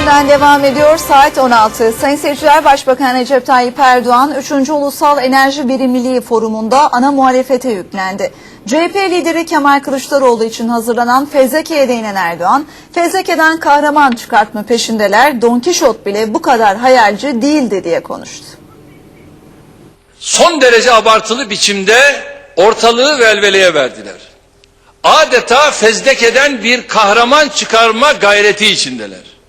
bülteninden devam ediyor. Saat 16. Sayın seyirciler Başbakan Recep Tayyip Erdoğan 3. Ulusal Enerji Verimliliği Forumu'nda ana muhalefete yüklendi. CHP lideri Kemal Kılıçdaroğlu için hazırlanan fezlekeye değinen Erdoğan, fezlekeden kahraman çıkartma peşindeler, Don Kişot bile bu kadar hayalci değildi diye konuştu. son derece abartılı biçimde ortalığı velveleye verdiler. Adeta fezlekeden bir kahraman çıkarma gayreti içindeler.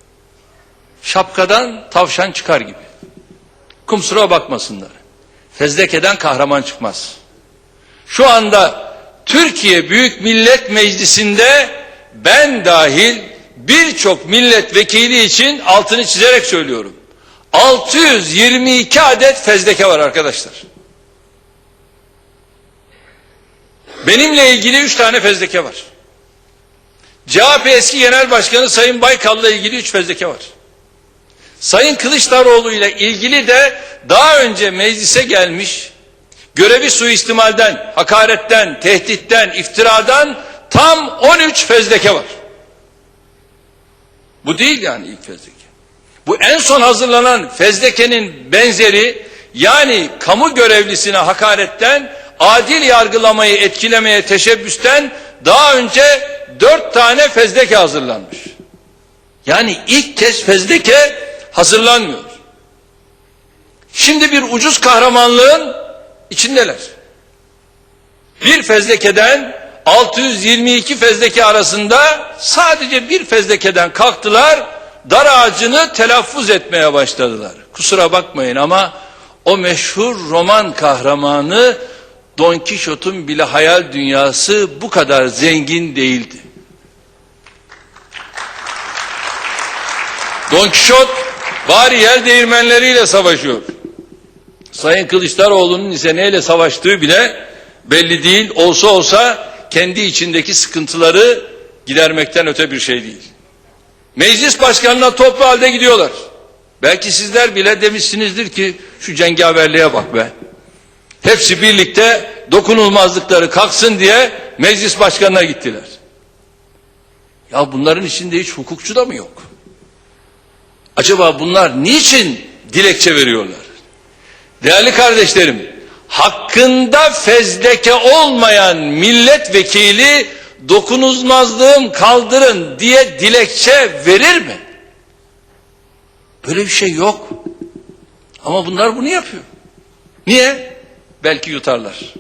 Şapkadan tavşan çıkar gibi. Kumsura bakmasınlar. Fezlekeden kahraman çıkmaz. Şu anda Türkiye Büyük Millet Meclisi'nde ben dahil birçok milletvekili için altını çizerek söylüyorum. 622 adet fezleke var arkadaşlar. Benimle ilgili üç tane fezleke var. CHP eski genel başkanı Sayın Baykal'la ilgili üç fezleke var. Sayın Kılıçdaroğlu ile ilgili de daha önce meclise gelmiş görevi suistimalden, hakaretten, tehditten, iftiradan tam 13 fezleke var. Bu değil yani ilk fezleke. Bu en son hazırlanan fezlekenin benzeri yani kamu görevlisine hakaretten, adil yargılamayı etkilemeye teşebbüsten daha önce dört tane fezleke hazırlanmış. Yani ilk kez fezleke hazırlanmıyor. Şimdi bir ucuz kahramanlığın içindeler. Bir fezlekeden 622 fezleke arasında sadece bir fezlekeden kalktılar, dar ağacını telaffuz etmeye başladılar. Kusura bakmayın ama o meşhur roman kahramanı Don Kişot'un bile hayal dünyası bu kadar zengin değildi. Don Kişot bari yer değirmenleriyle savaşıyor. Sayın Kılıçdaroğlu'nun ise neyle savaştığı bile belli değil. Olsa olsa kendi içindeki sıkıntıları gidermekten öte bir şey değil. Meclis başkanına toplu halde gidiyorlar. Belki sizler bile demişsinizdir ki şu cengaverliğe bak be. Hepsi birlikte dokunulmazlıkları kalksın diye meclis başkanına gittiler. Ya bunların içinde hiç hukukçu da mı yok? Acaba bunlar niçin dilekçe veriyorlar? Değerli kardeşlerim, hakkında fezleke olmayan milletvekili dokunulmazlığım kaldırın diye dilekçe verir mi? Böyle bir şey yok. Ama bunlar bunu yapıyor. Niye? Belki yutarlar.